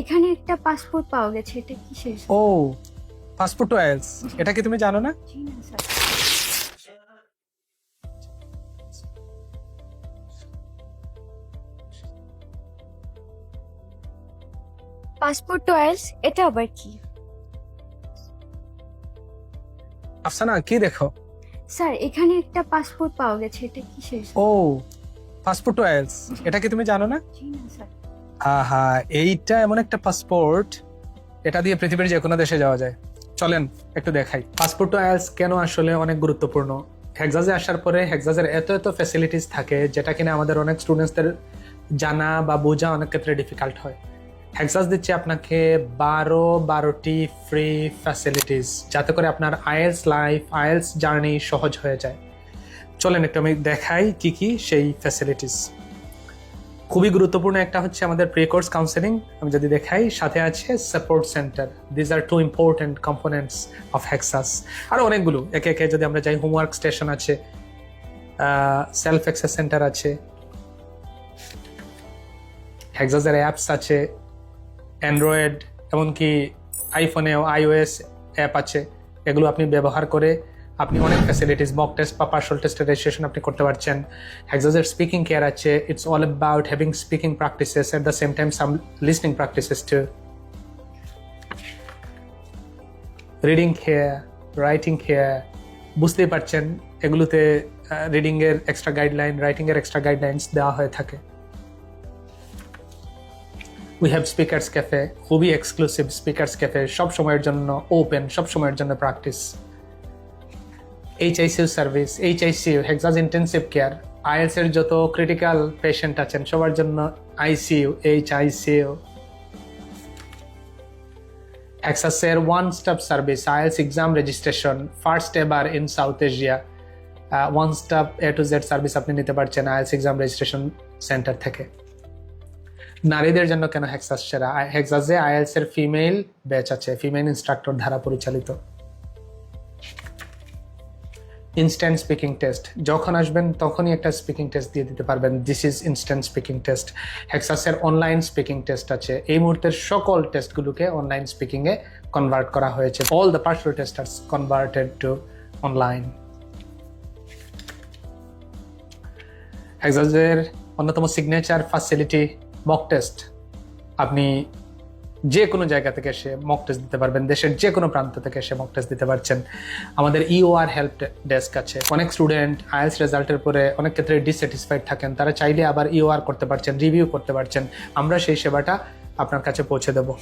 এখানে একটা পাসপোর্ট পাওয়া গেছে এটা কিসের ও পাসপোর্ট আইএলস এটা কি তুমি জানো না? জি না স্যার। পাসপোর্ট টয়েলস এটা আবার কি? আফসানা কি দেখো? স্যার এখানে একটা পাসপোর্ট পাওয়া গেছে এটা কিসের ও পাসপোর্ট আইএলস এটা কি তুমি জানো না? জি না স্যার। আহা, এইটা এমন একটা পাসপোর্ট এটা দিয়ে পৃথিবীর যে কোনো দেশে যাওয়া যায়। চলেন, একটু দেখাই। পাসপোর্ট আইএলস কেন আসলে অনেক গুরুত্বপূর্ণ? হেক্সাজে আসার পরে হেক্সাজের এত এত ফ্যাসিলিটিস থাকে, যেটা কিনা আমাদের অনেক স্টুডেন্টসদের জানা বা বোঝা অনেক ক্ষেত্রে ডিফিকাল্ট হয়। হেক্সাস দিচ্ছে আপনাকে বারো বারোটি ফ্রি ফ্যাসিলিটিস যাতে করে আপনার আইএলস লাইফ আইএলস জার্নি সহজ হয়ে যায়। চলেন একটু আমি দেখাই কি কি সেই ফ্যাসিলিটিস খুবই গুরুত্বপূর্ণ একটা হচ্ছে আমাদের প্রি কোর্স কাউন্সেলিং আমি যদি দেখাই, সাথে আছে support centre these are two important components of Hexas আরও অনেকগুলো। একে একে যদি আমরা যাই হোমওয়ার্ক স্টেশন আছে সেলফ এক্সেস সেন্টার আছে হেক্সাসের অ্যাপস আছে অ্যান্ড্রয়েড এমনকি আইফোনেও আইওএস অ্যাপ আছে। এগুলো আপনি ব্যবহার করে আপনি অনেক ফ্যাসিলিটিস মক টেস্ট বা পার্সোনাল টেস্টের রেজিস্ট্রেশন আপনি করতে পারছেন। হেক্সাসের স্পিকিং কেয়ার আছে it's all about having speaking practices at the same time some listening practices to reading care writing care বুঝতেই পারছেন, এগুলোতে রিডিংয়ের এক্সট্রা গাইডলাইন রাইটিংয়ের এক্সট্রা গাইডলাইন্স দেওয়া হয়ে থাকে। উই হ্যাভ স্পিকার্স ক্যাফে খুবই এক্সক্লুসিভ স্পিকার্স ক্যাফে সব সময়ের জন্য ওপেন সব সময়ের জন্য practice HICU service HICU Hexas intensive care IELTS এর যত ক্রিটিক্যাল পেশেন্ট আছেন, সবার জন্য ICU H ICU হেক্সাসের one stop service IELTS exam registration first এবার in South Asia one stop A to Z service আপনি নিতে পারছেন আইএলস এক্সাম রেজিস্ট্রেশন সেন্টার থেকে। নারীদের জন্য কেন হেক্সাস সেরা? হেক্সাসে আইএলস এর ফিমেল ব্যাচ আছে ফিমেল ইনস্ট্রাক্টর দ্বারা পরিচালিত। ইনস্ট্যান্ট স্পিকিং টেস্ট যখন আসবেন, তখনই একটা স্পিকিং টেস্ট দিয়ে দিতে পারবেন। This is instant speaking test হেক্সাসের online speaking test আছে। এই মুহূর্তের সকল টেস্টগুলোকে অনলাইন স্পিকিংয়ে কনভার্ট করা হয়েছে। All the personal test are converted to online হেক্সাসের অন্যতম সিগনেচার ফ্যাসিলিটি মক টেস্ট আপনি যে কোনো জায়গা থেকে এসে মক টেস্ট দিতে পারবেন, দেশের যে কোনো প্রান্ত থেকে এসে মক টেস্ট দিতে পারছেন। আমাদের ইওআর হেল্প ডেস্ক আছে। অনেক স্টুডেন্ট আইএলস রেজাল্টের পরে অনেক ক্ষেত্রে ডিসস্যাটিসফাইড থাকেন। তারা চাইলে আবার ইওআর করতে পারছেন রিভিউ করতে পারছেন। আমরা সেই সেবাটা আপনার কাছে পৌঁছে দেব।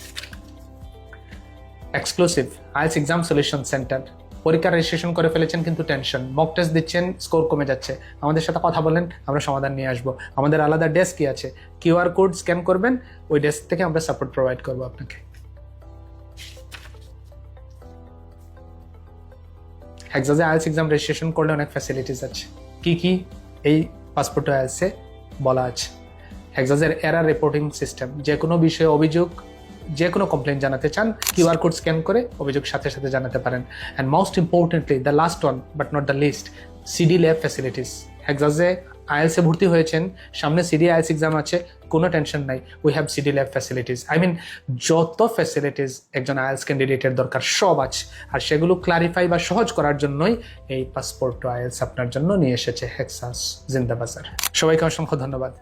Exclusive IELTS exam solution centre পরীক্ষা রেজিস্ট্রেশন করে ফেলেছেন, কিন্তু টেনশন মক টেস্ট দিচ্ছেন স্কোর কমে যাচ্ছে। আমাদের সাথে কথা বলেন, আমরা সমাধান নিয়ে আসব। আমাদের আলাদা ডেস্কই আছে। কিউআর কোড স্ক্যান করবেন, ওই ডেস্ক থেকে আমরা সাপোর্ট প্রোভাইড করব আপনাকে। হেক্সাজে আইএলস এক্সাম রেজিস্ট্রেশন করলে অনেক ফ্যাসিলিটিস আছে। কি কি? এই পাসপোর্ট আইএলসে বলা আছে। হেক্সাজের এরার রিপোর্টিং সিস্টেম যে কোনো বিষয়ে অভিযোগ যে কোনো কমপ্লেন জানাতে চান কিউআর কোড স্ক্যান করে অভিযোগ সাথে সাথে জানাতে পারেন। And most importantly the last one but not the least CD lab facilities হেক্সাজে আইএলসে ভর্তি হয়েছেন, সামনে সিডি আইএলস এক্সাম আছে, কোনো টেনশন নাই we have CD lab facilities I mean যত ফ্যাসিলিটিস একজন আইএলস ক্যান্ডিডেটের দরকার, সব আছে। আর সেগুলো ক্লারিফাই বা সহজ করার জন্যই এই পাসপোর্ট টু আইএলস আপনার জন্য নিয়ে এসেছে হেক্সাস জিন্দাবাজার সবাইকে অসংখ্য ধন্যবাদ।